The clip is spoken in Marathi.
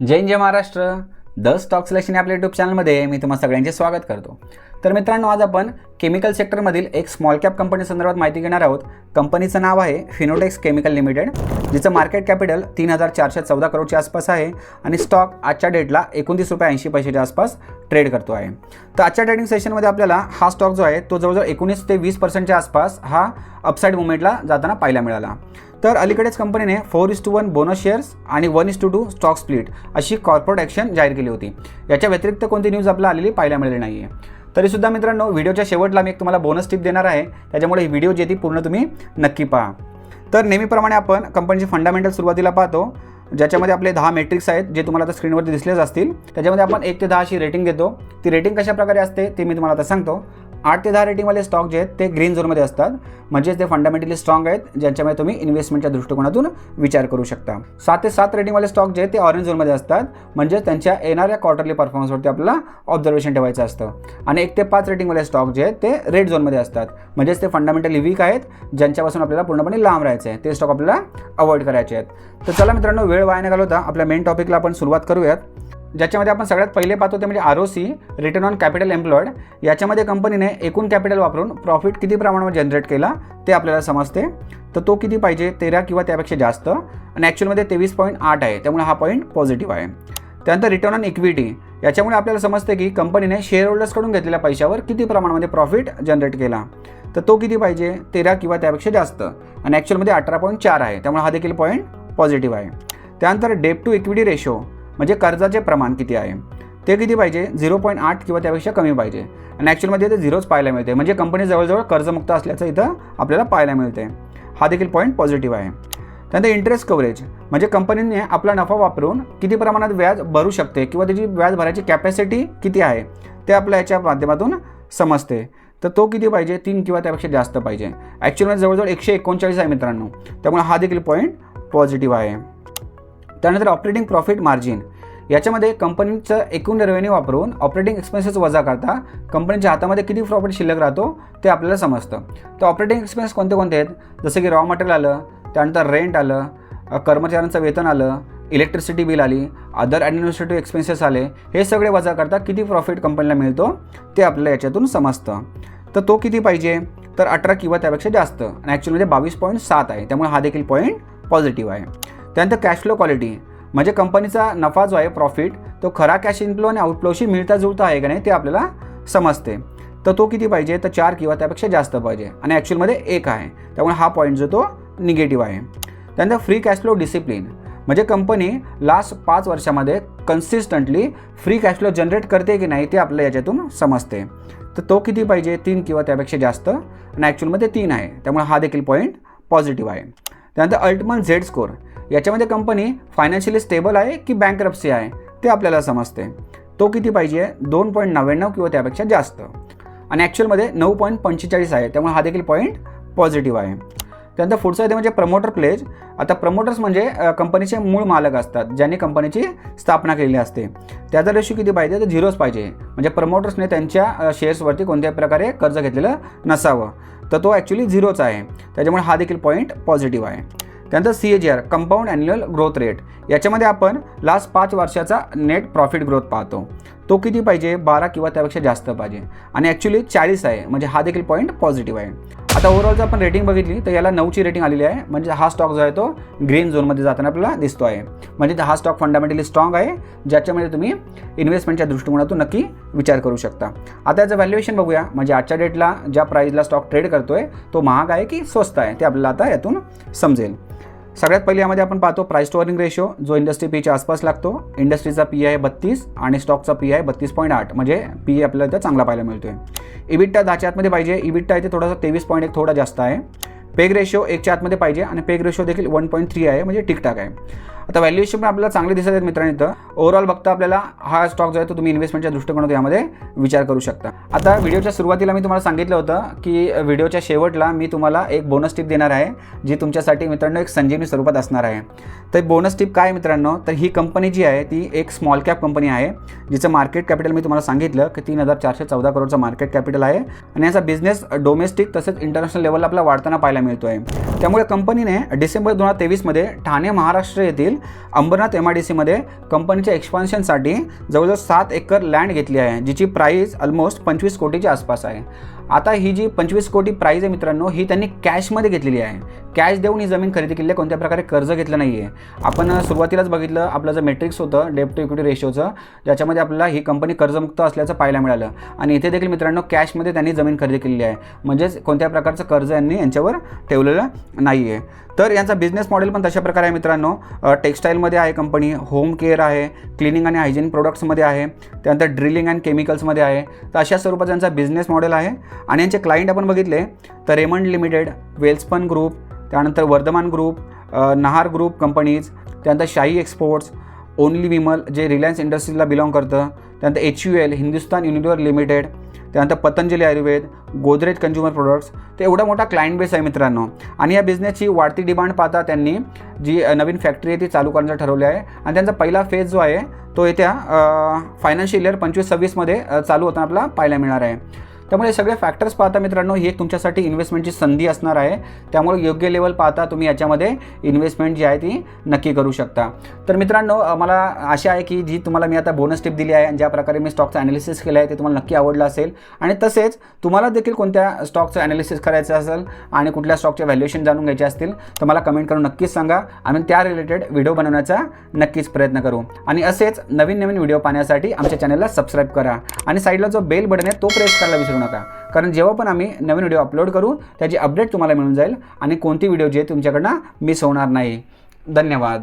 Jai Jai Maharashtra. The stock selection आपल्या यूट्यूब चॅनलमध्ये मी तुम्हाला सगळ्यांचे स्वागत करतो. तर मित्रांनो आज आपण केमिकल सेक्टरमधील एक स्मॉल कॅप कंपनी संदर्भात माहिती घेणार आहोत. कंपनीचं नाव आहे फिनोटेक्स केमिकल लिमिटेड जिचं मार्केट कॅपिटल तीन हजार चारशे चौदा करोडच्या आसपास आहे आणि स्टॉक आजच्या डेटला एकोणतीस रुपये ऐंशी पैशाच्या आसपास ट्रेड करतो आहे. तर आजच्या ट्रेडिंग सेशनमध्ये आपल्याला हा स्टॉक जो आहे तो जवळजवळ एकोणीस ते वीस पर्सेंटच्या आसपास हा अपसाईड मुवमेंटला जाताना पाहायला मिळाला. तर अलीकडेच कंपनीने four is two one bonus shares आणि one is two two stock split अशी कॉर्पोरेट ॲक्शन जाहीर केली होती. याच्या व्यतिरिक्त कोणती न्यूज आपल्याला आलेली पाहायला मिळाली नाही आहे तरीसुद्धा मित्रांनो व्हिडिओच्या शेवटला मी एक तुम्हाला बोनस टिप देणार आहे. त्याच्यामुळे ही व्हिडिओ जे ती पूर्ण तुम्ही नक्की पहा. तर नेहमीप्रमाणे आपण कंपनीचे फंडामेंटल सुरुवातीला पाहतो ज्याच्यामध्ये आपले दहा मेट्रिक्स आहेत जे तुम्हाला आता स्क्रीनवरती दिसलेच असतील. त्याच्यामध्ये आपण एक ते दहा अशी रेटिंग देतो ती रेटिंग कशा प्रकारे असते ते मी तुम्हाला आता सांगतो. आठ ते दहा रेटिंगवाले स्टॉक जे आहेत ते ग्रीन झोनमध्ये असतात. म्हणजेच ते फंडामेंटली स्ट्रॉंग आहेत ज्यांच्यामध्ये तुम्ही इन्व्हेस्टमेंटच्या दृष्टिकोनातून विचार करू शकता. सात ते सात रेटिंगवाले स्टॉक जे आहेत ते ऑरेंज झोनमध्ये असतात. म्हणजेच त्यांच्या येणाऱ्या क्वार्टरली परफॉर्मन्सवरती आपल्याला ऑब्झर्वेशन ठेवायचं असतं. आणि एक ते पाच रेटिंगवाले स्टॉक जे आहेत ते रेड झोनमध्ये असतात. म्हणजेच ते फंडामेंटली वीक आहेत ज्यांच्यापासून आपल्याला पूर्णपणे लांब राहायचं आहे ते स्टॉक आपल्याला अवॉइड करायचे आहेत. तर चला मित्रांनो वेळ वाया न घालवता आपल्या मेन टॉपिकला आपण सुरुवात करूयात. ज्याच्यामध्ये आपण सगळ्यात पहिले पाहतो ते म्हणजे R O C return on capital employed याच्यामध्ये कंपनीने एकूण कॅपिटल वापरून प्रॉफिट किती प्रमाणावर जनरेट केला ते आपल्याला समजते. तर तो किती पाहिजे? तेरा किंवा त्यापेक्षा जास्त. आणि ॲक्च्युअलमध्ये तेवीस पॉईंट आठ आहे. त्यामुळे हा पॉईंट पॉझिटिव्ह आहे. त्यानंतर रिटर्न ऑन इक्विटी याच्यामुळे आपल्याला समजते की कंपनीने शेअर होल्डर्सकडून घेतलेल्या पैशावर किती प्रमाणामध्ये प्रॉफिट जनरेट केला. तर तो किती पाहिजे? तेरा किंवा त्यापेक्षा जास्त. आणि ॲक्च्युअलमध्ये अठरा पॉईंट चार आहे. त्यामुळे हा देखील पॉईंट पॉझिटिव्ह आहे. त्यानंतर डेप टू इक्विटी रेशो म्हणजे कर्जाचे प्रमाण किती आहे? ते किती पाहिजे? झिरो पॉईंट आठ किंवा त्यापेक्षा कमी पाहिजे. आणि ॲक्च्युअलमध्ये ते झिरोच पाहायला मिळते. म्हणजे कंपनी जवळजवळ कर्जमुक्त असल्याचं इथं आपल्याला पाहायला मिळते. हा देखील पॉईंट पॉझिटिव्ह आहे. त्यानंतर इंटरेस्ट कव्हरेज म्हणजे कंपनीने आपला नफा वापरून किती प्रमाणात व्याज भरू शकते किंवा त्याची व्याज भरायची कॅपॅसिटी किती आहे ते आपल्या याच्या माध्यमातून समजते. तर तो किती पाहिजे? तीन किंवा त्यापेक्षा जास्त पाहिजे. ॲक्च्युअलमध्ये जवळजवळ एकशे एकोणचाळीस आहे मित्रांनो. त्यामुळे हा देखील पॉईंट पॉझिटिव्ह आहे. त्यानंतर ऑपरेटिंग प्रॉफिट मार्जिन याच्यामध्ये कंपनीचं एकूण रेव्हेन्यू वापरून ऑपरेटिंग एक्सपेन्सेस वजा करता कंपनीच्या हातामध्ये किती प्रॉफिट शिल्लक राहतो ते आपल्याला समजतं. तर ऑपरेटिंग एक्सपेन्स कोणते कोणते आहेत? जसं की रॉ मटेरियल आलं त्यानंतर रेंट आलं कर्मचाऱ्यांचं वेतन आलं इलेक्ट्रिसिटी बिल आली अदर ॲडमिनिस्ट्रेटिव्ह एक्सपेन्सेस आले हे सगळे वजा करता किती प्रॉफिट कंपनीला मिळतो ते आपल्याला याच्यातून समजतं. तर तो किती पाहिजे? तर अठरा किंवा त्यापेक्षा जास्त. आणि ॲक्च्युअलमध्ये बावीस पॉईंट सात आहे. त्यामुळे हा देखील पॉईंट पॉझिटिव्ह आहे. त्यानंतर कॅश फ्लो क्वालिटी म्हणजे कंपनीचा नफा जो आहे प्रॉफिट तो खरा कॅश इनफ्लो आणि आउटफ्लोशी मिळता जुळता आहे का नाही ते आपल्याला समजते. तर तो किती पाहिजे? तर चार किंवा त्यापेक्षा जास्त पाहिजे. आणि ॲक्च्युअलमध्ये एक आहे. त्यामुळे हा पॉईंट जो तो निगेटिव्ह आहे. त्यानंतर फ्री कॅश फ्लो डिसिप्लिन म्हणजे कंपनी लास्ट पाच वर्षामध्ये consistently free cash flow generate करते की नाही ते आपल्याला याच्यातून समजते. तर तो किती पाहिजे? तीन किंवा त्यापेक्षा जास्त. आणि ॲक्च्युअलमध्ये तीन आहे. त्यामुळे हा देखील पॉईंट पॉझिटिव्ह आहे. त्यानंतर अल्टमन झेड स्कोर याच्यामध्ये कंपनी फायनान्शियली स्टेबल आहे की बँकरप्सी आहे ते आपल्याला समजते. तो किती पाहिजे? दोन पॉईंट नव्याण्णव किंवा त्यापेक्षा जास्त. आणि ॲक्च्युअलमध्ये नऊ पॉईंट पंचेचाळीस आहे त्यामुळे हा देखील पॉईंट पॉझिटिव्ह आहे. त्यानंतर पुढचं येते म्हणजे प्रमोटर प्लेज आता प्रमोटर्स म्हणजे कंपनीचे मूळ मालक असतात ज्यांनी कंपनीची स्थापना केलेली असते. त्याचा रेशो किती पाहिजे? तर झिरोच पाहिजे. म्हणजे प्रमोटर्सने त्यांच्या शेअर्सवरती कोणत्याही प्रकारे कर्ज घेतलेलं नसावं. तर तो ॲक्च्युली झिरोच आहे. त्याच्यामुळे हा देखील पॉईंट पॉझिटिव्ह आहे. त्यानंतर C A G R compound annual growth rate याच्यामध्ये आपण लास्ट पाच वर्षाचा नेट प्रॉफिट ग्रोथ पाहतो. तो किती पाहिजे? बारा किंवा त्यापेक्षा जास्त पाहिजे. आणि ॲक्च्युली चाळीस आहे. म्हणजे हा देखील पॉईंट पॉझिटिव्ह आहे. आता ओव्हरऑल जर आपण रेटिंग बघितली तर याला नऊची रेटिंग आलेली आहे. म्हणजे हा स्टॉक जो आहे तो ग्रीन झोनमध्ये जाताना आपल्याला दिसतो आहे. म्हणजे हा स्टॉक फंडामेंटली स्ट्रॉंग आहे ज्याच्यामध्ये तुम्ही इन्व्हेस्टमेंटच्या दृष्टिकोनातून नक्की विचार करू शकता. आता याचं व्हॅल्युएशन बघूया. म्हणजे आजच्या डेटला ज्या प्राईजला स्टॉक ट्रेड करतोय तो महाग आहे की स्वस्त आहे ते आपल्याला आता यातून समजेल. सगळ्यात पहिले यामध्ये आपण पाहतो प्राईस टू अर्निंग रेशो जो इंडस्ट्री पीच्या आसपास लागतो. इंडस्ट्रीचा पी आहे बत्तीस आणि स्टॉकचा पी आहे बत्तीस पॉईंट आठ. म्हणजे पी आपल्याला इथं चांगला पाहायला मिळतोय. इबिट्टा दहाच्या आतमध्ये पाहिजे. इबिट्टा इथे थोडासा तेवीस पॉईंट एक थोडा जास्त आहे. पेग रेशो एकच्या आतमध्ये पाहिजे आणि पेग रेशो देखील वन पॉईंट थ्री आहे म्हणजे ठीकठाक आहे. आता व्हॅल्युएशन पण आपल्याला चांगले दिसत आहेत मित्रांनो इथं. ओव्हरऑल बघता आपल्याला हा स्टॉक जो आहे तो तुम्ही इन्व्हेस्टमेंटच्या दृष्टिकोनातून यामध्ये विचार करू शकता. आता व्हिडिओच्या सुरुवातीला मी तुम्हाला सांगितलं होतं की व्हिडिओच्या शेवटला मी तुम्हाला एक बोनस टिप देणार आहे जी तुमच्यासाठी मित्रांनो एक संजीवनी स्वरूपात असणार आहे. तर बोनस टिप काय मित्रांनो? तर ही कंपनी जी आहे ती एक स्मॉल कॅप कंपनी आहे जिचं मार्केट कॅपिटल मी तुम्हाला सांगितलं की तीन हजार चारशे चौदा करोडचं मार्केट कॅपिटल आहे. आणि याचा बिझनेस डोमेस्टिक तसेच इंटरनॅशनल लेवलला आपला वाढताना पाहायला मिळतो आहे त्यामुळे कंपनीने डिसेंबर दोन हजार तेवीसमध्ये ठाणे महाराष्ट्र येथील अंबरनाथ एम आय डी सीमध्ये कंपनीच्या एक्सपान्शनसाठी जवळजवळ सात एकर लँड घेतली आहे जिची प्राईस ऑलमोस्ट पंचवीस कोटीच्या आसपास आहे. आता ही जी पंचवीस कोटी प्राईज आहे मित्रांनो ही त्यांनी कॅशमध्ये घेतलेली आहे. कॅश देऊन ही जमीन खरेदी केली आहे कोणत्या प्रकारे कर्ज घेतलं नाही आहे आपण सुरुवातीलाच बघितलं आपलं जे मेट्रिक्स होतं डेप्ट टू इक्विटी रेशोचं ज्याच्यामध्ये आपल्याला ही कंपनी कर्जमुक्त असल्याचं पाहायला मिळालं. आणि इथे देखील मित्रांनो कॅशमध्ये त्यांनी जमीन खरेदी केलेली आहे. म्हणजेच कोणत्या प्रकारचं कर्ज यांनी यांच्यावर ठेवलेलं नाही आहे तर यांचा बिझनेस मॉडेल पण तशा प्रकारे आहे मित्रांनो. अ, टेक्स्टाईलमध्ये आहे कंपनी होम केअर आहे क्लिनिंग आणि हायजीन प्रोडक्ट्समध्ये आहे त्यानंतर ड्रिलिंग अँड केमिकल्समध्ये आहे. तर अशा स्वरूपात यांचा बिझनेस मॉडेल आहे. आणि यांचे क्लायंट आपण बघितले तर रेमंड लिमिटेड वेल्सपन ग्रुप त्यानंतर Vardhman group Nahar group companies त्यानंतर शाही एक्सपोर्ट्स ओनली विमल जे रिलायन्स इंडस्ट्रीजला बिलॉंग करतं त्यानंतर H U L Hindustan Unilever limited त्यानंतर पतंजली आयुर्वेद गोदरेज कंझ्युमर प्रोडक्ट्स तर एवढा मोठा क्लायंट बेस आहे मित्रांनो. आणि या बिझनेसची वाढती डिमांड पाहता त्यांनी जी नवीन फॅक्टरी आहे ती चालू करण्याचं ठरवले आहे. आणि त्यांचा पहिला फेज जो आहे तो येत्या फायनान्शियल इयर पंचवीस सव्वीसमध्ये चालू होताना आपल्याला पाहायला मिळणार आहे. त्यामुळे सगळे फॅक्टर्स पाहता मित्रांनो ही एक तुमच्यासाठी इन्व्हेस्टमेंटची संधी असणार आहे. त्यामुळे योग्य लेवल पाहता तुम्ही याच्यामध्ये इन्व्हेस्टमेंट जी आहे ती नक्की करू शकता. तर मित्रांनो मला आशा आहे की जी तुम्हाला मी आता बोनस टिप दिली आहे आणि ज्या प्रकारे मी स्टॉकचं ॲनालिसिस केलं आहे ते तुम्हाला नक्की आवडलं असेल. आणि तसेच तुम्हाला देखील कोणत्या स्टॉकचं ॲनालिसिस करायचं असेल आणि कुठल्या स्टॉकचे व्हॅल्युएशन जाणून घ्यायचे असतील तर मला कमेंट करून नक्कीच सांगा. आम्ही त्या रिलेटेड व्हिडिओ बनवण्याचा नक्कीच प्रयत्न करू. आणि असेच नवीन नवीन व्हिडिओ पाहण्यासाठी आमच्या चॅनलला सबस्क्राईब करा. आणि साईडला जो बेल बटन आहे तो प्रेस करायला विसरू नका. कारण जेव्हा पण आम्ही नवीन व्हिडिओ अपलोड करू त्याची अपडेट तुम्हाला मिळून जाईल आणि कोणती व्हिडिओ जे तुमच्याकडनं मिस होणार नाही. धन्यवाद.